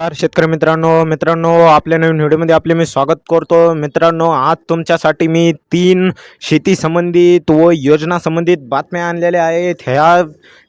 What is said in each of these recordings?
नमस्कार शेतकरी मित्रांनो मित्रांनो आपल्या नवीन व्हिडिओमध्ये आपले मी स्वागत करतो. मित्रांनो आज तुमच्यासाठी मी तीन शेती संबंधित व योजना संबंधित बातम्या आणलेल्या आहेत. ह्या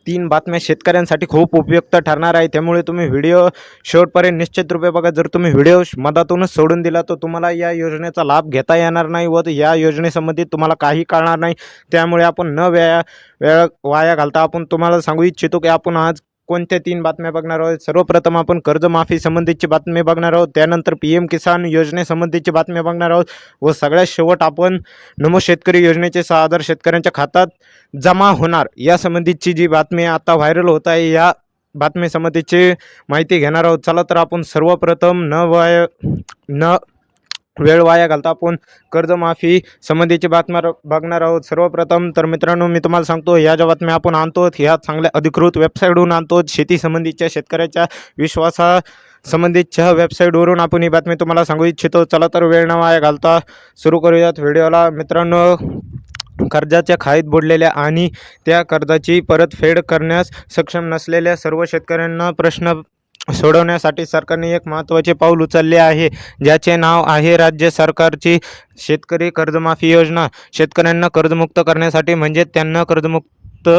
तीन बातम्या शेतकऱ्यांसाठी खूप उपयुक्त ठरणार आहे. त्यामुळे तुम्ही व्हिडिओ शेवटपर्यंत निश्चित रूपे बघा. जर तुम्ही व्हिडिओ मधातूनच सोडून दिला तर तुम्हाला या योजनेचा लाभ घेता येणार नाही व या योजनेसंबंधित तुम्हाला काही कळणार नाही. त्यामुळे आपण न वेळा वेळ वाया घालता आपण तुम्हाला सांगू इच्छितो की आपण आज कोणत्या तीन बातम्या बघणार आहोत? सर्वप्रथम आपण कर्जमाफी संबंधीची बातमी बघणार आहोत. त्यानंतर पी एम किसान योजनेसंबंधीची बातमी बघणार आहोत व सगळ्यात शेवट आपण नमो शेतकरी योजनेचे सहा हजार शेतकऱ्यांच्या खात्यात जमा होणार. यासंबंधीची जी बातमी आता व्हायरल होत आहे या बातमीसंबंधीची माहिती घेणार आहोत. चला तर आपण सर्वप्रथम न वाय न वेळ वाया घालता. आपण कर्जमाफी संबंधीची बातम्या बघणार आहोत. सर्वप्रथम तर मित्रांनो मी तुम्हाला सांगतो ह्या ज्या बातम्या आपण आणतो ह्या चांगल्या अधिकृत वेबसाईटवरून आणतो. शेती संबंधीच्या शेतकऱ्याच्या विश्वासा संबंधितच्या वेबसाईटवरून आपण ही बातमी तुम्हाला सांगू इच्छितो. चला तर वेळ न वाया घालता सुरू करूयात व्हिडिओला. मित्रांनो कर्जाच्या खाईत बुडलेल्या आणि त्या कर्जाची परतफेड करण्यास सक्षम नसलेल्या सर्व शेतकऱ्यांना प्रश्न सोडवण्यासाठी सरकारने एक महत्त्वाचे पाऊल उचलले आहे ज्याचे नाव आहे राज्य सरकारची शेतकरी कर्जमाफी योजना. शेतकऱ्यांना कर्जमुक्त करण्यासाठी म्हणजे त्यांना कर्जमुक्त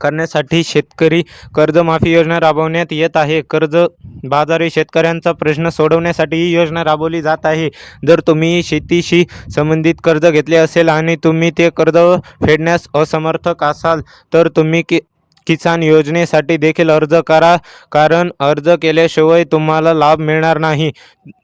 करण्यासाठी शेतकरी कर्जमाफी योजना राबवण्यात येत आहे. कर्ज बाजारी शेतकऱ्यांचा प्रश्न सोडवण्यासाठी ही योजना राबवली जात आहे. जर तुम्ही शेतीशी संबंधित कर्ज घेतले असेल आणि तुम्ही ते कर्ज फेडण्यास असमर्थक असाल तर तुम्ही के किसान योजनेसाठी देखील अर्ज करा कारण अर्ज केल्याशिवाय तुम्हाला लाभ मिळणार नाही.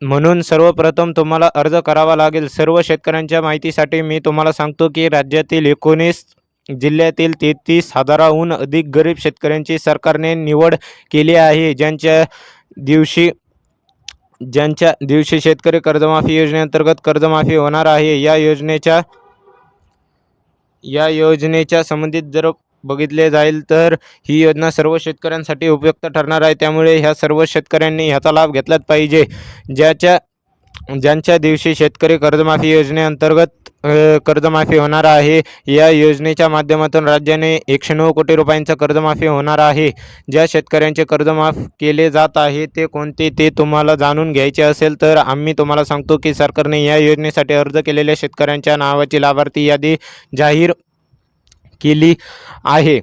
म्हणून सर्वप्रथम तुम्हाला अर्ज करावा लागेल. सर्व शेतकऱ्यांच्या माहितीसाठी मी तुम्हाला सांगतो की राज्यातील एकोणीस जिल्ह्यातील तेहतीस हजाराहून अधिक गरीब शेतकऱ्यांची सरकारने निवड केली आहे. ज्यांच्या दिवशी ज्यांच्या दिवशी शेतकरी कर्जमाफी योजनेअंतर्गत कर्जमाफी होणार आहे या योजनेच्या या योजनेच्या संबंधित जर बघितले जाईल तर ही योजना सर्व शेतकऱ्यांसाठी उपयुक्त ठरणार आहे. त्यामुळे ह्या सर्व शेतकऱ्यांनी ह्याचा लाभ घेतलाच पाहिजे. ज्याच्या ज्यांच्या दिवशी शेतकरी कर्जमाफी योजनेअंतर्गत कर्जमाफी होणार आहे या योजनेच्या माध्यमातून राज्याने एकशे नऊ कोटी रुपयांचं कर्जमाफी होणार आहे. ज्या शेतकऱ्यांचे कर्जमाफ केले जात आहे ते कोणते ते तुम्हाला जाणून घ्यायचे असेल तर आम्ही तुम्हाला सांगतो की सरकारने या योजनेसाठी अर्ज केलेल्या शेतकऱ्यांच्या नावाची लाभार्थी यादी जाहीर केली आहे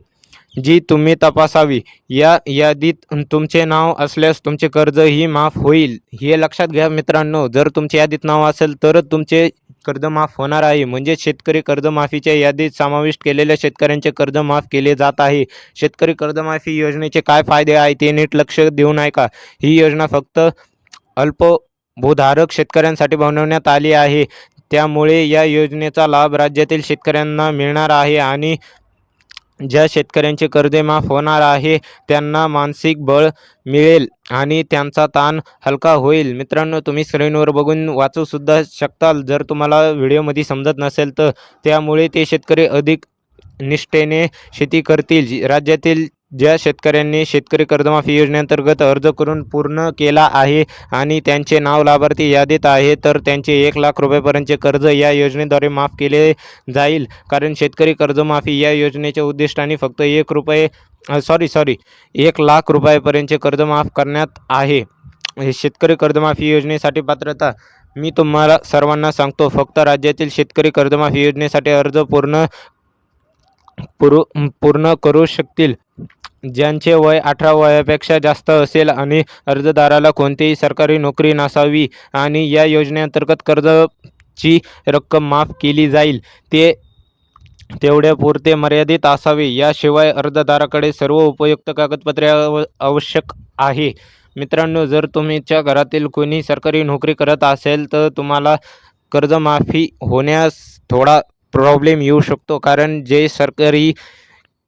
जी तुम्ही तपासावी. या यादीत तुमचे नाव असल्यास तुमचे कर्जही माफ होईल. हे लक्षात घ्या मित्रांनो जर तुमच्या यादीत नाव असेल तरच तुमचे कर्ज माफ होणार आहे. म्हणजे शेतकरी कर्जमाफीच्या यादीत समाविष्ट केलेल्या शेतकऱ्यांचे कर्ज माफ केले जात आहे. शेतकरी कर्जमाफी योजनेचे काय फायदे आहे ते नीट लक्ष देऊन ऐका ही योजना फक्त अल्पभूधारक शेतकऱ्यांसाठी बनवण्यात आली आहे. त्यामुळे या योजनेचा लाभ राज्यातील शेतकऱ्यांना मिळणार आहे आणि ज्या शेतकऱ्यांचे कर्जे माफ होणार आहे त्यांना मानसिक बळ मिळेल आणि त्यांचा ताण हलका होईल. मित्रांनो तुम्ही स्क्रीनवर बघून वाचूसुद्धा शकताल. जर तुम्हाला व्हिडिओमध्ये समजत नसेल तर त्यामुळे ते शेतकरी अधिक निष्ठेने शेती करतील. जी- राज्यातील ज्या शेतकऱ्यांनी शेतकरी कर्जमाफी योजनेअंतर्गत अर्ज करून पूर्ण केला आहे आणि त्यांचे नाव लाभार्थी यादीत आहे तर त्यांचे एक लाख रुपयेपर्यंतचे कर्ज या योजनेद्वारे माफ केले जाईल. कारण शेतकरी कर्जमाफी या योजनेच्या उद्दिष्टाने फक्त एक रुपये सॉरी सॉरी एक लाख रुपयापर्यंतचे कर्ज माफ करण्यात आहे. शेतकरी कर्जमाफी योजनेसाठी पात्रता मी तुम्हाला सर्वांना सांगतो फक्त राज्यातील शेतकरी कर्जमाफी योजनेसाठी अर्ज पूर्ण पुरू पूर्ण करू शकतील. ज्यांचे वय अठरा वयापेक्षा जास्त असेल आणि अर्जदाराला कोणतीही सरकारी नोकरी नसावी आणि या योजनेअंतर्गत कर्जाची रक्कम माफ केली जाईल ते तेवढ्यापुरते मर्यादित असावे. याशिवाय अर्जदाराकडे सर्व उपयुक्त कागदपत्रे आव आवश्यक आहे. मित्रांनो जर तुमच्या घरातील कोणी सरकारी नोकरी करत असेल तर तुम्हाला कर्जमाफी होण्यास थोडा प्रॉब्लेम येऊ शकतो कारण जे सरकारी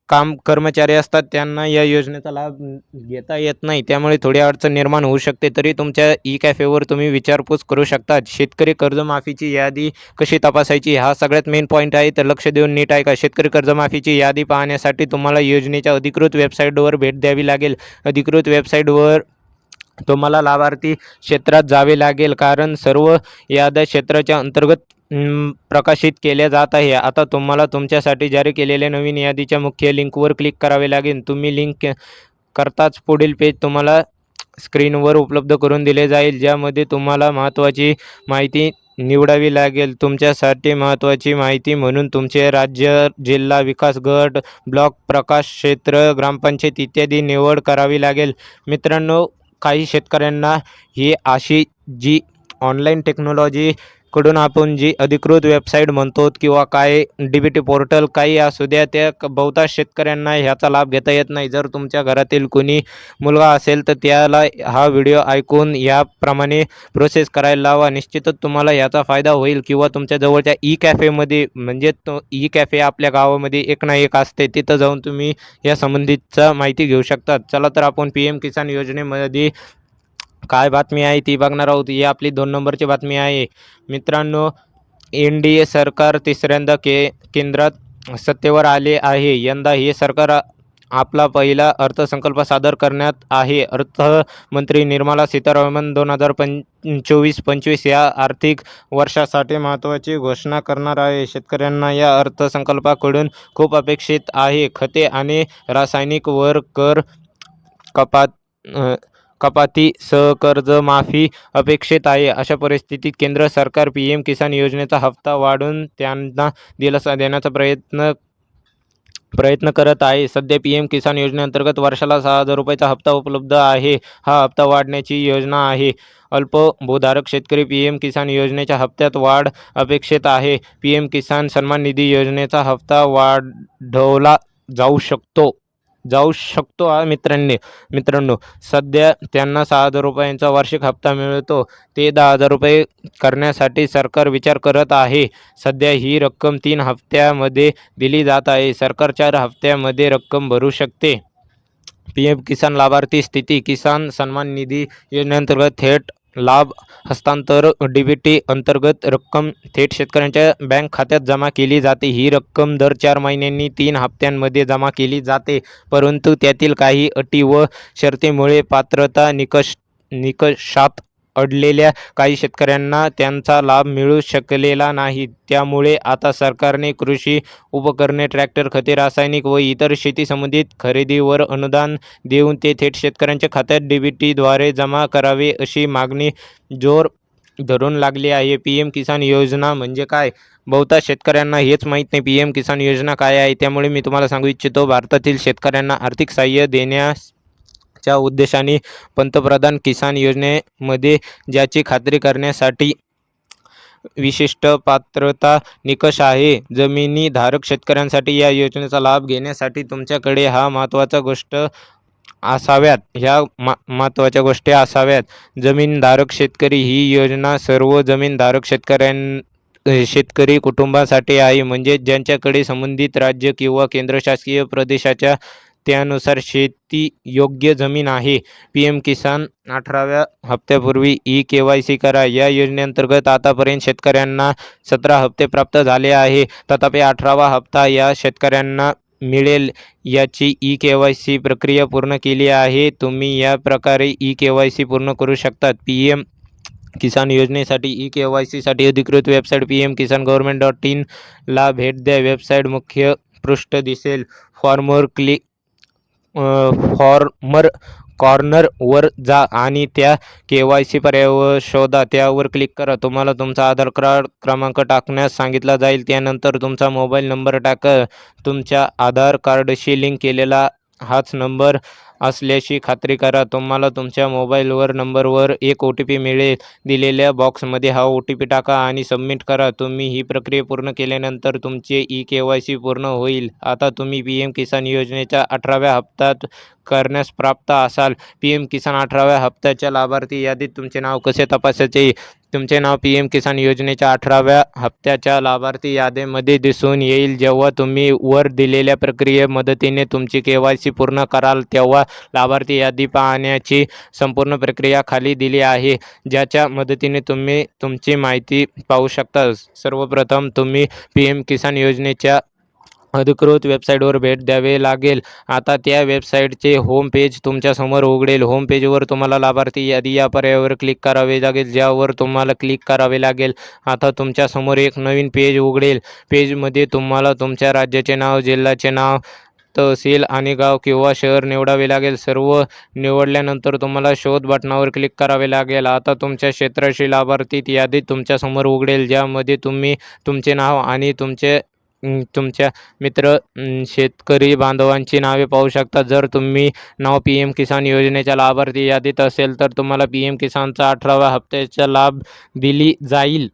काम कर्मचारी असतात त्यांना या योजनेचा लाभ घेता येत नाही. त्यामुळे थोडी अडचण निर्माण होऊ शकते. तरी तुमच्या ई कॅफेवर तुम्ही विचारपूस करू शकता शेतकरी कर्जमाफीची यादी कशी तपासायची? हा सगळ्यात मेन पॉईंट आहे. तर लक्ष देऊन नीट ऐका. शेतकरी कर्जमाफीची यादी पाहण्यासाठी तुम्हाला योजनेच्या अधिकृत वेबसाईटवर भेट द्यावी लागेल. अधिकृत वेबसाईटवर तुम्हाला लाभार्थी क्षेत्रात जावे लागेल. कारण सर्व याद्या क्षेत्राच्या अंतर्गत प्रकाशित केल्या जात आहे. आता तुम्हाला तुमच्यासाठी जारी केलेल्या नवीन यादीच्या मुख्य लिंकवर क्लिक करावे लागेल. तुम्ही लिंक करताच पुढील पेज तुम्हाला स्क्रीनवर उपलब्ध करून दिले जाईल ज्यामध्ये तुम्हाला महत्त्वाची माहिती निवडावी लागेल. तुमच्यासाठी महत्त्वाची माहिती म्हणून तुमचे राज्य जिल्हा विकास गट ब्लॉक प्रकाश क्षेत्र ग्रामपंचायत इत्यादी निवड करावी लागेल. मित्रांनो काही शेतकऱ्यांना ही अशी जी ऑनलाईन टेक्नॉलॉजी कडून आपण जी अधिकृत वेबसाईट म्हणतो किंवा काय डी बी टी पोर्टल काही असू द्या त्या बहुतांश शेतकऱ्यांना ह्याचा लाभ घेता येत नाही. जर तुमच्या घरातील कोणी मुलगा असेल तर त्याला हा व्हिडिओ ऐकून याप्रमाणे प्रोसेस करायला लावा. निश्चितच तुम्हाला याचा फायदा होईल किंवा तुमच्या जवळच्या ई कॅफेमध्ये म्हणजे तो ई कॅफे आपल्या गावामध्ये एक ना एक असते तिथं जाऊन तुम्ही या संबंधितचा माहिती घेऊ शकतात. चला तर आपण पी एम किसान योजनेमध्ये काय बातमी आहे ती बघणार आहोत. ही आपली दोन नंबरची बातमी आहे. मित्रांनो एन डी ए सरकार तिसऱ्यांदा के केंद्रात सत्तेवर आले आहे. यंदा हे सरकार आपला पहिला अर्थसंकल्प सादर करण्यात आहे. अर्थमंत्री निर्मला सीतारामन दोन हजार पंचोवीस पंचवीस या आर्थिक वर्षासाठी महत्त्वाची घोषणा करणार आहे. शेतकऱ्यांना या अर्थसंकल्पाकडून खूप अपेक्षित आहे. खते आणि रासायनिक वर कर कपात कपाती सहकर्जमाफी अपेक्षित आहे. अशा परिस्थितीत केंद्र सरकार पी एम किसान योजनेचा हप्ता वाढवून त्यांना दिलासा देण्याचा प्रयत्न प्रयत्न करत आहे. सध्या पी एम किसान योजनेअंतर्गत वर्षाला सहा हजार रुपयाचा हप्ता उपलब्ध आहे. हा हप्ता वाढण्याची योजना आहे. अल्पभूधारक शेतकरी पी एम किसान योजनेच्या हप्त्यात वाढ अपेक्षित आहे. पी एम किसान सन्मान निधी योजनेचा हप्ता वाढवला जाऊ शकतो. जाऊ शकतो मित्रांनी मित्रांनो सध्या त्यांना सहा हजार रुपयांचा वार्षिक हप्ता मिळतो. ते दहा हजार रुपये करण्यासाठी सरकार विचार करत आहे. सध्या ही रक्कम तीन हप्त्यामध्ये दिली जात आहे. सरकार चार हप्त्यामध्ये रक्कम भरू शकते. पी एम किसान लाभार्थी स्थिती किसान सन्मान निधी योजनेअंतर्गत थेट लाभ हस्तांतर डी बी टी अंतर्गत रक्कम थेट शेतकऱ्यांच्या बँक खात्यात जमा केली जाते. ही रक्कम दर चार महिन्यांनी तीन हप्त्यांमध्ये जमा केली जाते परंतु त्यातील काही अटी व शर्तीमुळे पात्रता निकष निकषात अडलेल्या काही शेतकऱ्यांना त्यांचा लाभ मिळू शकलेला नाही. त्यामुळे आता सरकारने कृषी उपकरणे ट्रॅक्टर खते रासायनिक व इतर शेती संबंधित खरेदीवर अनुदान देऊन ते थेट शेतकऱ्यांच्या खात्यात डी बी जमा करावे अशी मागणी जोर धरून लागली आहे. पी एम किसान योजना म्हणजे काय? बहुतांश शेतकऱ्यांना हेच माहीत नाही पी एम किसान योजना काय आहे? त्यामुळे मी तुम्हाला सांगू इच्छितो भारतातील शेतकऱ्यांना आर्थिक सहाय्य देण्यास च्या उद्देशाने पंतप्रधान किसान योजनेमध्ये ज्याची खात्री करण्यासाठी विशिष्ट पात्रता निकष आहे जमिनी धारक शेतकऱ्यांसाठी या योजनेचा लाभ घेण्यासाठी तुमच्याकडे हा महत्त्वाचा गोष्ट असाव्यात. ह्या मा महत्त्वाच्या गोष्टी असाव्यात. जमीनधारक शेतकरी ही योजना सर्व जमीनधारक शेतकऱ्यां शेतकरी कुटुंबासाठी आहे. म्हणजे ज्यांच्याकडे संबंधित राज्य किंवा केंद्रशासकीय प्रदेशाच्या त्यानुसार शेती योग्य जमीन आहे. पी एम किसान अठराव्या हप्त्यापूर्वी ई के वाय सी करा. या योजनेअंतर्गत आतापर्यंत शेतकऱ्यांना सतरा हप्ते प्राप्त झाले आहे. तथापि अठरावा हप्ता या शेतकऱ्यांना मिळेल याची ई के वाय सी प्रक्रिया पूर्ण केली आहे. तुम्ही या प्रकारे ई के वाय सी पूर्ण करू शकतात. पी एम किसान योजनेसाठी ई के वाय सीसाठी अधिकृत website P M Kisan government dot इनला भेट द्या. वेबसाईट मुख्य पृष्ठ दिसेल. फॉर्मवर क्लिक फॉर्मर कॉर्नरवर जा आणि त्या के वाय सी पर्यायावर शोधा. त्यावर क्लिक करा. तुम्हाला तुमचा आधार कार्ड क्रमांक टाकण्यास सांगितला जाईल. त्यानंतर तुमचा मोबाईल नंबर टाका. तुमच्या आधार कार्डशी लिंक केलेला हाच नंबर असल्याची खात्री करा. तुम्हाला तुमच्या मोबाईलवर नंबरवर एक ओ टी पी मिळेल दिलेल्या बॉक्समध्ये हा ओ टी पी टाका आणि सबमिट करा. तुम्ही ही प्रक्रिया पूर्ण केल्यानंतर तुमचे ई के वाय सी पूर्ण होईल. आता तुम्ही पी एम किसान योजनेच्या अठराव्या हप्त्यात करण्यास प्राप्त असाल. पी एम किसान अठराव्या हप्त्याच्या लाभार्थी यादीत तुमचे नाव कसे तपासायचे? तुमचे नाव पी एम किसान योजनेच्या अठराव्या हप्त्याच्या लाभार्थी यादीमध्ये दिसून येईल. जेव्हा तुम्ही वर दिलेल्या प्रक्रिये मदतीने तुमची के वाय सी पूर्ण कराल तेव्हा लाभार्थी यादी पाहण्याची संपूर्ण प्रक्रिया खाली दिली आहे. ज्याच्या मदतीने तुम्ही तुमची माहिती पाहू शकता. सर्वप्रथम तुम्ही पी एम किसान योजनेच्या अधिकृत वेबसाईटवर भेट द्यावे लागेल. आता त्या वेबसाईटचे होम पेज तुमच्यासमोर उघडेल. होम पेजवर तुम्हाला लाभार्थी यादी या पर्यायावर क्लिक करावे लागेल. ज्यावर तुम्हाला क्लिक करावे लागेल. आता तुमच्यासमोर एक नवीन पेज उघडेल. पेजमध्ये तुम्हाला तुमच्या राज्याचे नाव जिल्ह्याचे नाव तहसील आणि गाव किंवा शहर निवडावे लागेल. सर्व निवडल्यानंतर तुम्हाला शोध बटणावर क्लिक करावे लागेल. आता तुमच्या क्षेत्राशी लाभार्थी यादी तुमच्यासमोर उघडेल ज्यामध्ये तुम्ही तुमचे नाव आणि तुमचे तुमच्या मित्र शेतकरी बांधवांची नावे पाहू शकता. जर तुम्ही नाव पी एम किसान योजनेच्या लाभार्थी यादीत असेल तर तुम्हाला पी एम किसानचा अठराव्या हप्त्याचा लाभ दिली जाईल.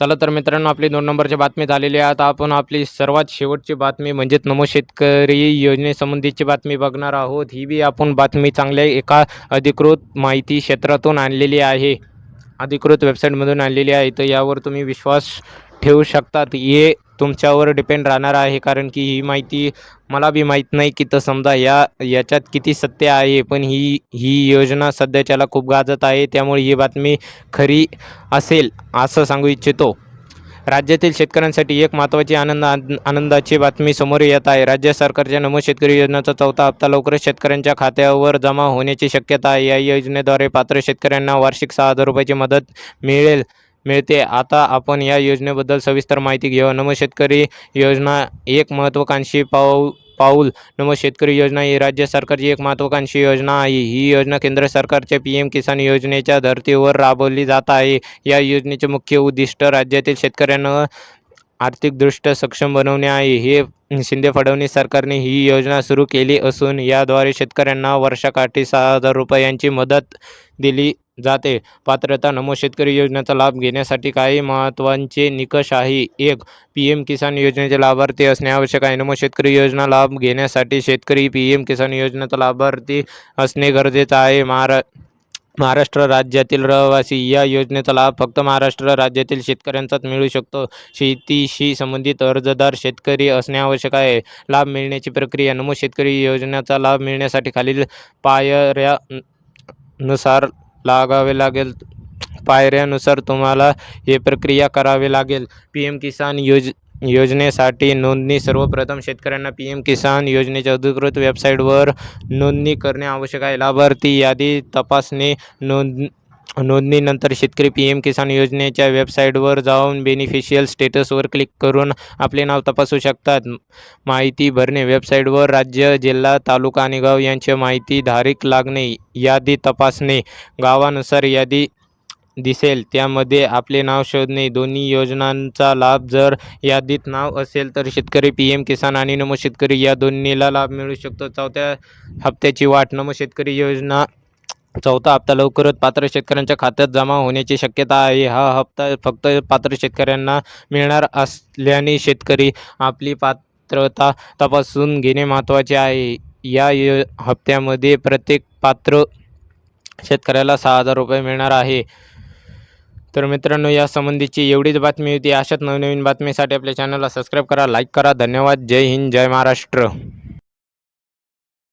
चला तर मित्रांनो आपली दोन नंबरची बातमी झालेली आहे. आता आपण आपली सर्वात शेवटची बातमी म्हणजेच नमो शेतकरी योजनेसंबंधीची बातमी बघणार आहोत. ही बी आपण बातमी चांगल्या एका अधिकृत माहिती क्षेत्रातून आणलेली आहे. अधिकृत वेबसाईटमधून आणलेली आहे. तर यावर तुम्ही विश्वास ठेवू शकतात. हे तुमच्यावर डिपेंड राहणार आहे. कारण की ही माहिती मला बी माहीत नाही की तर समजा या याच्यात किती सत्य आहे. पण ही ही योजना सध्याच्याला खूप गाजत आहे. त्यामुळे ही बातमी खरी असेल असं सांगू इच्छितो. राज्यातील शेतकऱ्यांसाठी एक महत्त्वाची आनंद आनंदाची बातमी समोर येत आहे. राज्य सरकारच्या नमो शेतकरी योजनेचा चौथा हप्ता लवकरच शेतकऱ्यांच्या खात्यावर जमा होण्याची शक्यता आहे. या योजनेद्वारे पात्र शेतकऱ्यांना वार्षिक सहा हजार रुपयाची मदत मिळेल. मिळते. आता आपण या योजनेबद्दल सविस्तर माहिती घेऊ. नमो शेतकरी योजना एक महत्त्वाकांक्षी पाऊ पाऊल. नमो शेतकरी योजना ही राज्य सरकारची एक महत्त्वाकांक्षी योजना आहे. ही योजना केंद्र सरकारच्या पी एम किसान योजनेच्या धर्तीवर राबवली जात आहे. या योजनेचे मुख्य उद्दिष्ट राज्यातील शेतकऱ्यांना आर्थिकदृष्ट्या सक्षम बनवणे आहे. हे शिंदे फडणवीस सरकारने ही योजना सुरू केली असून याद्वारे शेतकऱ्यांना वर्षाकाठी सहा हजार रुपयांची मदत दिली जाते. पात्रता नमो शेतकरी योजनेचा लाभ घेण्यासाठी काही महत्त्वाचे निकष आहे. एक पी एम किसान योजनेचे लाभार्थी असणे आवश्यक आहे. नमो शेतकरी योजना लाभ घेण्यासाठी शेतकरी पी एम किसान योजनेचा लाभार्थी असणे गरजेचं आहे. महारा महाराष्ट्र राज्यातील रहिवासी या योजनेचा लाभ फक्त महाराष्ट्र राज्यातील शेतकऱ्यांचाच मिळू शकतो. शेतीशी संबंधित अर्जदार शेतकरी असणे आवश्यक आहे. लाभ मिळण्याची प्रक्रिया नमो शेतकरी योजनेचा लाभ मिळण्यासाठी खालील पायऱ्या नुसार लागावे लागेल. पायऱ्यानुसार तुम्हाला हे प्रक्रिया करावी लागेल. पी एम किसान योज योजनेसाठी नोंदणी. सर्वप्रथम शेतकऱ्यांना पी एम किसान योजनेच्या अधिकृत वेबसाईटवर नोंदणी करणे आवश्यक आहे. लाभार्थी यादी तपासणे नोंद नोंदणीनंतर शेतकरी पी एम किसान योजनेच्या वेबसाईटवर जाऊन बेनिफिशियल स्टेटसवर क्लिक करून आपले नाव तपासू शकतात. माहिती भरणे वेबसाईटवर राज्य जिल्हा तालुका आणि गाव यांची माहिती धारिक लागणे यादी तपासणे गावानुसार यादी दिसेल. त्यामध्ये आपले नाव शोधणे दोन्ही योजनांचा लाभ जर यादीत नाव असेल तर शेतकरी पी एम किसान आणि नमो शेतकरी या दोन्हीला लाभ मिळू शकतो. चौथ्या हप्त्याची वाट नमो शेतकरी योजना चौथा हप्ता लवकरच पात्र शेतकऱ्यांच्या खात्यात जमा होण्याची शक्यता आहे. हा हप्ता फक्त पात्र शेतकऱ्यांना मिळणार असल्याने शेतकरी आपली पात्रता तपासून घेणे महत्त्वाचे आहे. या यो हप्त्यामध्ये प्रत्येक पात्र शेतकऱ्याला सहा हजार रुपये मिळणार आहे. तर मित्रांनो यासंबंधीची एवढीच बातमी होती. अशाच नवनवीन बातमीसाठी आपल्या चॅनलला सबस्क्राईब करा लाईक करा. धन्यवाद. जय हिंद. जय महाराष्ट्र.